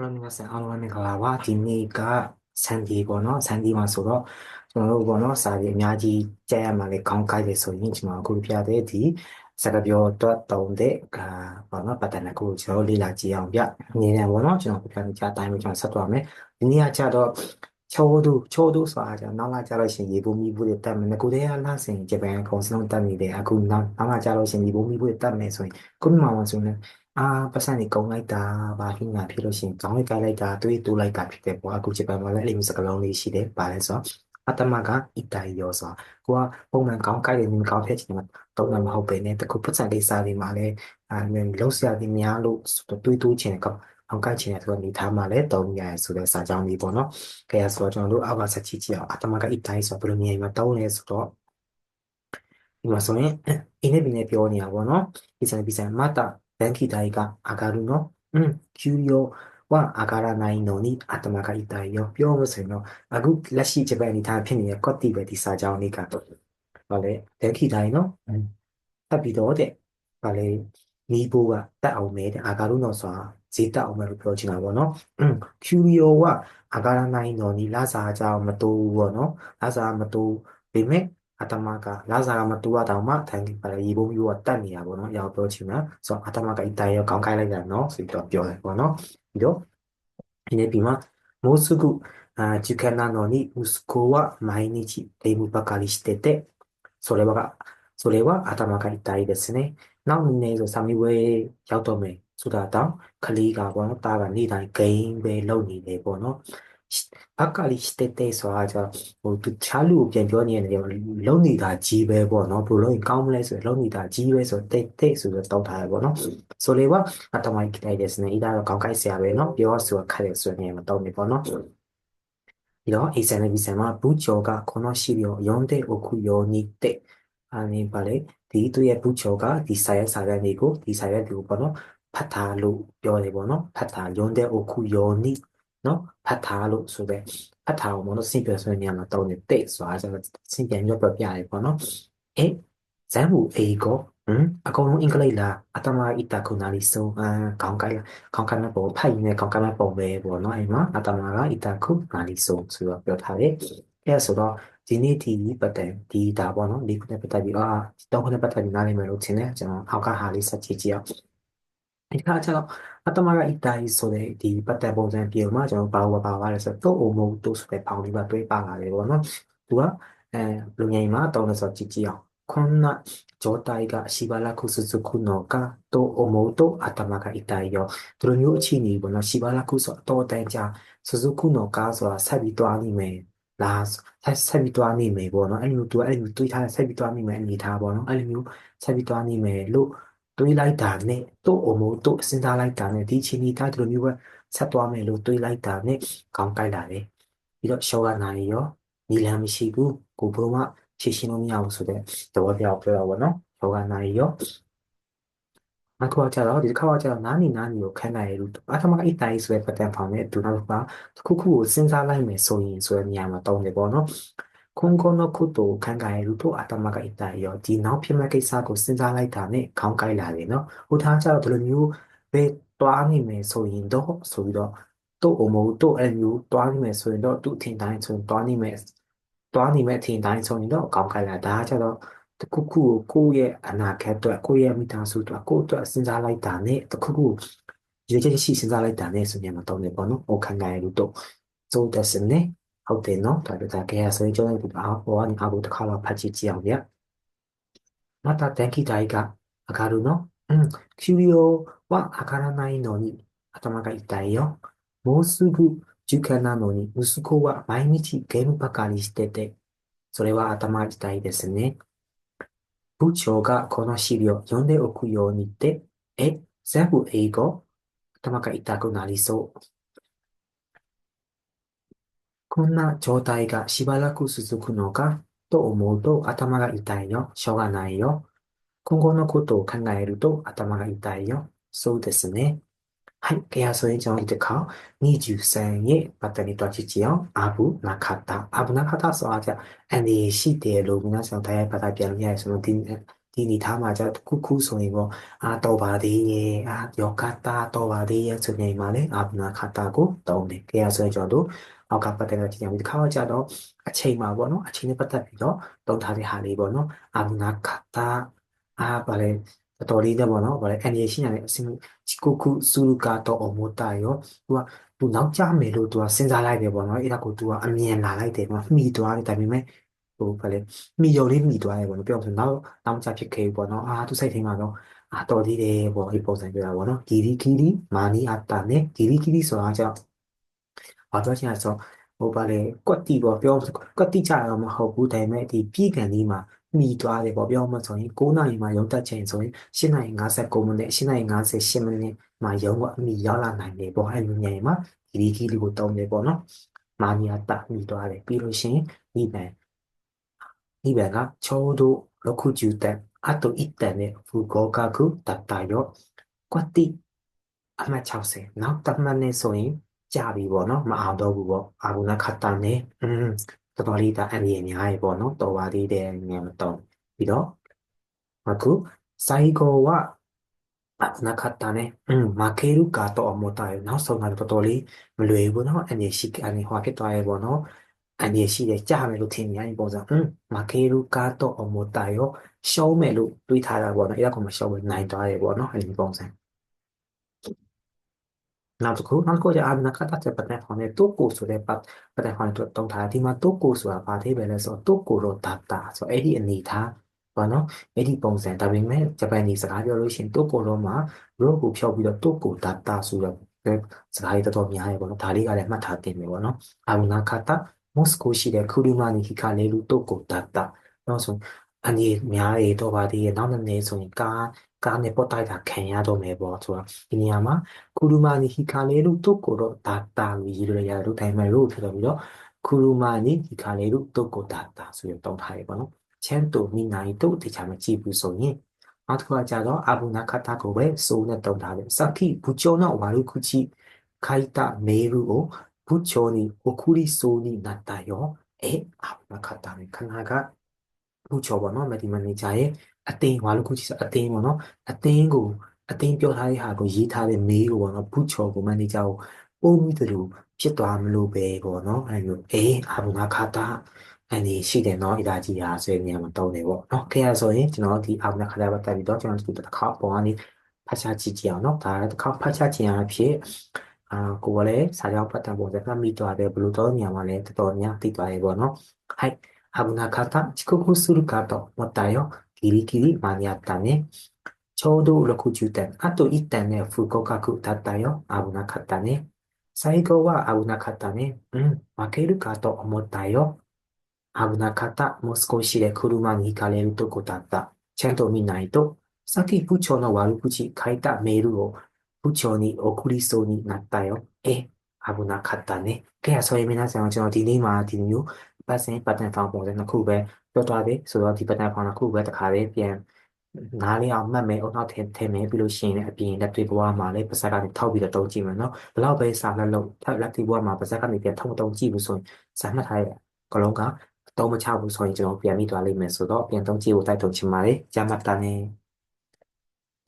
Hello 皆さんအားလုံးပဲမင်္ဂလာပါဒီနေ့က Sunday ပေါ့နော် Sunday မှာဆိုတော့ကျွန်တော်တို့ပေါ့နော်စာရေးအများကြီးကြားရမှာလေခေါင်းကိုက်တယ်ဆိုရင်ကျွန်တော်အခုပြတဲ့ဒီစကားပြောတော့တုံးတဲ့ကပေါ့နော်ပတ်တန်ကိုကျွန်တော်လေ့လာကြည့်အောင်ပြအနေနဲ့ပေါ့နော်ကျွန်တော်ပြပြကြတိုင်းပဲကျွန်တော်ဆက်သွားမယ်ဒီနေ့ကကြတော့ချိုးတို့ချိုးတို့ဆိုတာကျွန်တော်နောက်လာကြလို့ရှင်ရေပုံမီဘူးတွေတက်မယ်ကိုတည်းကလာစင်ဂျပန်ကွန်စလုံးတက်နေတယ်အခုနောက်နောက်လာကြလို့ရှင်ရေပုံမီဘူးတွေတက်မယ်ဆိုရင်ခုမှမှဆိုရင် အာပတ်စံနေကုံလိုက်တာဘာဖြစ်ညာဖြစ်လို့ရှိရင်ခေါင်းလေးကိုက်လိုက်တာတွေးတူးလိုက်တာဖြစ်တယ်ပေါ့အခုဂျပန်မှာလည်းအဲ့လိုစကလုံးလေးရှိတယ်ပါလဲဆိုတော့အတမကအီတိုင်ယောဆိုကိုကပုံမှန်ကောင်းကိုက်တယ်နေကောင်းဖြစ်ချင်တယ်တော့မဟုတ်ပဲねတခုပတ်စံလေးစားပြီးမှလည်းအဲလုံးစရာဒီများလို့တွေးတူးချင်ကောအောင်ကိုက်ချင်တယ်ဆိုတော့နေသားမှလည်းတုံးရရဆိုတဲ့စာကြောင်းလေးပေါ့နော်။ကဲဆိုတော့ကျွန်တော်တို့အောက်ကဆက်ကြည့်ကြည့်အောင်အတမကအီတိုင်ဆိုဘယ်လိုနေရာမှာတုံးလဲဆိုတော့ဒီမှာဆိုရင်အင်းနဲ့ဘင်းနဲ့ပြောနေတာပေါ့နော်။ဒီစံဒီစံမတာ ベンキ大が上がるのうん、給料は上がらないのに頭が痛いよ。ပြောမစင်တော့အခုလက်ရှိဂျပန်နေတာဖြစ်နေတဲ့ကော့တီပဲဒီစာကြောင်းလေးကတော့ဗာလေဘန်ကီတိုင်းနော်ထပ်ပြီးတော့တဲ့ဗာလေနီးဘိုးကတက်အောင်မဲတဲ့အာဂါရုနော်ဆိုတာဈေးတက်အောင်မဲလို့ပြောချင်တာပေါ့နော်อืมကျူရီယိုကအာဂါရနိုင်နော်နီလာစာကြောင်းမတူဘူးပေါ့နော်လာစာမတူပေမဲ့ အတမကလာစာကမတူတာတောင်မှထိုင်ပါလေရေပုံမျိုးကတက်နေတာပေါ့နော်ရောက်ပြောချင်တာဆိုတော့အတမကအတိုင်ရောကောင်းခိုင်းလိုက်တာနော်ဆိုပြီးတော့ပြောတယ်ပေါ့နော်ပြီးတော့ဒီနေ့ပြီးမှもうすぐあ受験なのに息子は毎日ゲームばかりしててそれはそれは頭が痛いですねနောက်နည်းဆိုစာမေးပွဲရောက်တော့မယ်ဆိုတာတောင်ကလေးကပေါ့နော်တာကနေ့တိုင်းဂိမ်းပဲလုပ်နေတယ်ပေါ့နော် ဘက်ကလေးစတက်တဲ့ဆိုတာကျဟိုသူချားလူကိုပြန်ပြောနေတယ်လုံနေတာကြီးပဲပေါ့နော်ဘယ်လိုလုပ်ရင်ကောင်းမလဲဆိုရင်လုံနေတာကြီးပဲဆိုတိတ်တိတ်ဆိုတော့တောက်ထားရပေါ့နော်ဆိုလေကအတမိုက်ခိုက်တယ်စနေဒါတော့ကောင်းကိုက်ဆရာပဲနော်ပြောဆိုခက်တယ်ဆိုရင်မတော့နေပေါ့နော်ဒီတော့ A7B7 မှာဘူးကျော်ကこの資料読んでおくようにってအနေပါလေဒီသူရဲ့ဘူးကျော်ကဒီစာရွက်စာတမ်းတွေကိုဒီစာရွက်တွေကိုပေါ့နော်ဖတ်ထားလို့ပြောတယ်ပေါ့နော်ဖတ်ထား読んでおくように နော်ဖတ်ထားလို့ဆိုတဲ့ဖတ်ထားအောင်မလို့စင်ပြဆိုတဲ့နေရာမှာတောင်းနေတဲ့ဆိုတာဆိုတော့စင်ပြန်ပြောပြပြရတယ်ပေါ့နော်အဲဇမ်ဘူအေကိုဟမ်အကုန်လုံးအင်္ဂလိပ်လားအတမအီတာခုနာလီဆိုအာခေါင်းကိုက်လားခေါင်းကိုက်မဲ့ပုံဖိုက်နေခေါင်းကိုက်မဲ့ပုံပဲပေါ့နော်အဲ့မှာအတမကအီတာခုနာလီဆိုဆိုတော့ပြောထားတယ်အဲဆိုတော့ဒီနေ့ဒီပတ်တယ်ဒီဒါပေါ့နော်ဒီခုနဲ့ပတ်သက်ပြီးအာတော့ခုနဲ့ပတ်သက်ပြီးနားလည်မယ်လို့ထင်တယ်ကျွန်တော်အောက်ကဟာလေးဆက်ကြည့်ကြည့်အောင် ဒီခါကျတော့အတမရအတိုင်းဆိုတဲ့ဒီပတ်သက်ပုံစံပြေမှာကျွန်တော်ဘာဝပါပါလဲဆိုတော့အုံမုံတို့ဆိုတဲ့ပေါင်းလေးပါတွေးပါလာတယ်ပေါ့နော်သူကအဲလူငယ်မှာတောင်းလို့ဆိုကြည့်ကြည့်အောင်こんな状態がしばらく続くのかと思うと頭が痛いよ。ဒီလိုမျိုးအခြေအနေပေါ့နော်しばらくဆိုတော့တိုင်ကြ続くのかဆိုတာဆက်ပြီးတွားနေမယ်လားဆက်ဆက်ပြီးတွားနေမယ်ပေါ့နော်အဲ့လိုမျိုးသူအဲ့လိုမျိုးတွေးထားဆက်ပြီးတွားနေမယ်အနေထားပေါ့နော်အဲ့လိုမျိုးဆက်ပြီးတွားနေမယ်လို့ တွေးလိုက်တာနဲ့တို့အမို့တို့စဉ်းစားလိုက်တာနဲ့ဒီချင်းဒီတိုင်းဒီလိုမျိုးပဲဆက်သွားမယ်လို့တွေးလိုက်တာနဲ့ကောင်းကြိုက်လာတယ်ပြီးတော့ရှော့ကနိုင်ရောနီလန်မရှိဘူးကိုဘုံကဖြည့်ရှင်းလို့မရဘူးဆိုတဲ့သဘောတရားကိုပြောတာပေါ့နော်ရှော့ကနိုင်ရောအခုကကျတော့ဒီတစ်ခါကကျတော့နားနီနားနီကိုခန်းနိုင်ရလို့အထမကအတိုင်းဆိုတဲ့ပတ်သက်ဖောင်နဲ့ဒူနောက်ကတစ်ခုခုကိုစဉ်းစားလိုက်မယ်ဆိုရင်ဆိုတဲ့နေရာမှာတောင်းတယ်ပေါ့နော် 今後のことを考えると頭が痛いよ。ဒီနောက်ဖြစ်မဲ့ကိစ္စကိုစဉ်းစားလိုက်တာနဲ့ခေါင်းကိုက်လာတယ်နော်။ဟိုထားကျတော့ဘယ်လိုမျိုးပဲတွားနေမယ်ဆိုရင်တော့ဆိုပြီးတော့တို့အမို့တို့အဲ့မျိုးတွားနေမယ်ဆိုရင်တော့သူ့အထင်တိုင်းဆိုရင်တွားနေမယ်တွားနေမဲ့အထင်တိုင်းဆိုရင်တော့ခေါင်းကိုက်လာဒါကျတော့တခုခုကိုကိုယ့်ရဲ့အနာဂတ်အတွက်ကိုယ့်ရဲ့မိသားစုအတွက်ကိုယ့်အတွက်စဉ်းစားလိုက်တာနဲ့တခုခုရွေးချယ်ရှိစဉ်းစားလိုက်တာနဲ့ဆိုရင်မတော့နေပေါ့နော်။ဟိုခံနိုင်လို့တော့そうですね。 ဟုတ်တယ်နော်ဒါဒါကဲဆိုရင်ကျွန်တော်တို့အားပေါ်ကနေအားကိုတစ်ခါတော့ဖတ်ကြည့်ကြည့်အောင်ဗျまた電気代が上がるのうん給料は上がらないのに頭が痛いよもうすぐ受験なのに息子は毎日ゲームばかりしててそれは頭痛いですね部長がこの資料読んでおくようにってえ全部英語頭が痛くなりそう こんな状態がしばらく続くのかと思うと頭が痛いよ。しょうがないよ。今後のことを考えると頭が痛いよ。そうですね。はい。ケアソエジョンイてか？オ、23页、バタリとアチチオン、アブナカタ。アブナカタそうあじゃ、アンディシテル、皆さん大変バタピアルや、そのディディニタマじゃ、ククソにも、あトバディエ、ア、よかった、アトバディエ、それ今ね、アブナカタゴ、ドンで、ケアソエジョンド、 အောက်ကပတ်သက်တဲ့ကြည့်ရမယ်ဒီခါတော့ကျတော့အချိန်မှာပေါ့နော်အချိန်နဲ့ပတ်သက်ပြီးတော့တုံးထားတဲ့ဟာလေးပေါ့နော်အာဘနာခတာအာဘာလဲတော်လေးတဲ့ပေါ့နော်ဘာလဲအန်ရရှိနေတဲ့အစင်ကိုခုစူကတော့အမိုတာရောသူကသူနောက်ကျမယ်လို့သူကစဉ်းစားလိုက်တယ်ပေါ့နော်အဲ့ဒါကိုသူကအမြင်လာလိုက်တယ်နော်မှီသွားတယ်ဒါပေမဲ့ဟိုဘာလဲမှီယုံလေးမှီသွားတယ်ပေါ့နော်ပြောဆိုနောက်နောက်ကျဖြစ်ခဲ့ပေါ့နော်အာသူစိတ်ထဲမှာတော့အာတော်သေးတယ်ပေါ့ဒီပုံစံပြတာပေါ့နော်ဂီရီဂီရီမာနီအတာနဲ့ဂီရီဂီရီဆိုတာကြောင့် ဘာပြောချင်လဲဆိုဟိုပါလေကွက်တီပေါ့ပြောကွက်တီချတော့မဟုတ်ဘူးဒါပေမဲ့ဒီပြည်ကန်လေးမှာမိသွားတယ်ပေါ့ပြောမှဆိုရင်9နာရီမှာရုံတက်ချိန်ဆိုရင်7နာရီ59မိနစ်7နာရီ58မိနစ်မှာရုံကအမိရောက်လာနိုင်တယ်ပေါ့အဲ့လိုညနေမှာဒီဒီကီလေးကိုတုံးတယ်ပေါ့နော်မာနီယာတမိသွားတယ်ပြီးလို့ရှိရင်မိဘန်မိဘန်ကချောတို့ roku jutan ato itan ne fugokaku tattayo kwati အမှတ်60နောက်တမန်နဲ့ဆိုရင် ကြာပြီပေါ့နော်မအောင်တော့ဘူးပေါ့အာဂုဏခတ္တနဲ့อืมတော်တော်လေးဒါအန္တရာယ်များရေပေါ့နော်တော်ပါသေးတယ်ငယ်မတော့ပြီးတော့အခုစာဟိကောဝအနခတ္တနဲ့อืมမခေရုကတော့အမောတာရနောက်ဆုံးကတော့တော်တော်လေးမလွယ်ဘူးနော်အန္တရာယ်ရှိကနေဟောဖြစ်သွားရေပေါ့နော်အန္တရာယ်ရှိတယ်ကြာမယ်လို့ထင်နေရရင်ပုံစံอืมမခေရုကတော့အမောတာရရှောင်းမယ်လို့တွေးထားတာပေါ့နော်အဲ့ဒါကမှရှောင်းမယ်နိုင်သွားရေပေါ့နော်အဲ့ဒီပုံစံ နောက်တစ်ခုနောက်တစ်ခုကျအာနာခတာတဲ့ပတ်သက်ဟောင်းတဲ့တုတ်ကိုဆိုတဲ့ပတ်ပတ်သက်ဟောင်းတဲ့တုံးထားဒီမှာတုတ်ကိုဆိုတာဘာသေးပဲလဲဆိုတော့တုတ်ကိုတော့ဒါတာဆိုအဲ့ဒီအနေထားပေါ့နော်အဲ့ဒီပုံစံဒါပေမဲ့ဂျပန်ကြီးစကားပြောလို့ရှိရင်တုတ်ကိုတော့မှာရိုးကိုဖြောက်ပြီးတော့တုတ်ကိုဒါတာဆိုတော့စကားလေးတော်တော်များရပေါ့နော်ဒါလေးကလည်းမှတ်ထားတင်မယ်ပေါ့နော်အာနာခတာမော်စကိုရှိတဲ့ခူရီမာနီဟီကာလေလူတုတ်ကိုဒါတာနောက်ဆိုအနေများရတော့ပါသေးရဲ့နောက်နှစ်နေ့ဆိုရင်ကားကားနဲ့ပုတ်တိုက်တာခံရတော့မယ်ပေါ့ဆိုတော့ဒီနေရာမှာ ကူရူမာနီဟီခါလေလို့တုတ်ကိုတော့ဒါတာလို့ရေးလို့ရတယ်လို့တိုင်းမဲ့လို့ဖြစ်တော့ပြီးတော့ကူရူမာနီဟီခါလေလို့တုတ်ကိုဒါတာဆိုရတောင်းထားရပေါ့နော်ချမ်းတူမိနိုင်တုတ်တခြားမကြည့်ဘူးဆိုရင်နောက်တစ်ခုကကြတော့အဘူနာခတာကိုပဲစိုးနဲ့တုံးထားတယ်စခိဘူချိုနောဝါရုခုချီခိုင်တာမေရူကိုဘူချိုနီအိုကူရီဆိုနီနတ်တာယောအဲအဘူနာခတာနဲ့ခနာကဘူချိုပေါ့နော်မဒီမန်နေဂျာရဲ့အတင်းဘာလို့ခုကြည့်ဆိုအတင်းပေါ့နော်အတင်းပြောထားတဲ့ဟာကိုရေးထားတဲ့မေးကိုပေါ့နော်ဘူးချော်ကိုမန်နေဂျာကိုပုံပြီးသူတို့ဖြစ်သွားမလို့ပဲပေါ့နော်အဲ့လိုအေးအာဘုံငါခါတာအနေရှိတယ်เนาะအရာကြီးဟာဆွေးနေမှာတုံးတယ်ပေါ့เนาะခင်ဗျာဆိုရင်ကျွန်တော်ဒီအာဘုံငါခါတာပတ်ပြီးတော့ကျွန်တော်ဒီတစ်ခါပေါ်ကနေဖတ်ချကြည့်ကြအောင်เนาะဒါတစ်ခါဖတ်ချခြင်းအဖြစ်အာကိုကလည်းစာကြောင်းဖတ်တဲ့ပုံစံကမိသွားတယ်ဘလို့တော့ညမှာလည်းတော်တော်များသိသွားတယ်ပေါ့เนาะဟိုက်အာဘုံငါခါတာချီကိုကိုဆူရကာတော့မတယောဂီရီဂီရီမာနီယာတာနေ ちょうど60点。あと1点ね、不合格だったよ。危なかったね。最後は危なかったね。うん、負けるかと思ったよ。危なかった。もう少しで車に行かれるとこだった。ちゃんと見ないと。さっき部長の悪口書いたメールを部長に送りそうになったよ。え、危なかったね。けや、それみなさん、うちのディリーマーディニュー、パーセン그래서미나상저デンのクーベ센바텐팡ソロア쿠ィパ또아베소디바텐팡나쿠베타카ピ비ン န်ဖောင်တစ်ခုပဲတစ်ခါလေးပြန်နားလေးအောင်မှတ်မယ်အုံနောက်ထည့်ထည့်မယ်ပြီးလို့ရှိရင်လည်းအပြင်လက်တွေ့ဘဝမှာလည်းပါဇက်ကနေထောက်ပြီးတော့တုံးကြည့်မယ်နော်ဘလောက်ပဲစာလက်လုံးထပ်လက်တွေ့ဘဝမှာပါဇက်ကနေပြန်ထောက်တုံးကြည့်ဘူးဆိုရင်စာမှတ်ထားရကလုံးကအတုံးမချဘူးဆိုရင်ကျွန်တော်ပြန်ပြီးသွားလိမ့်မယ်ဆိုတော့ပြန်တုံးကြည့်ဖို့တိုက်တွန်းချင်ပါတယ်ကြားမှတ်တာနဲ့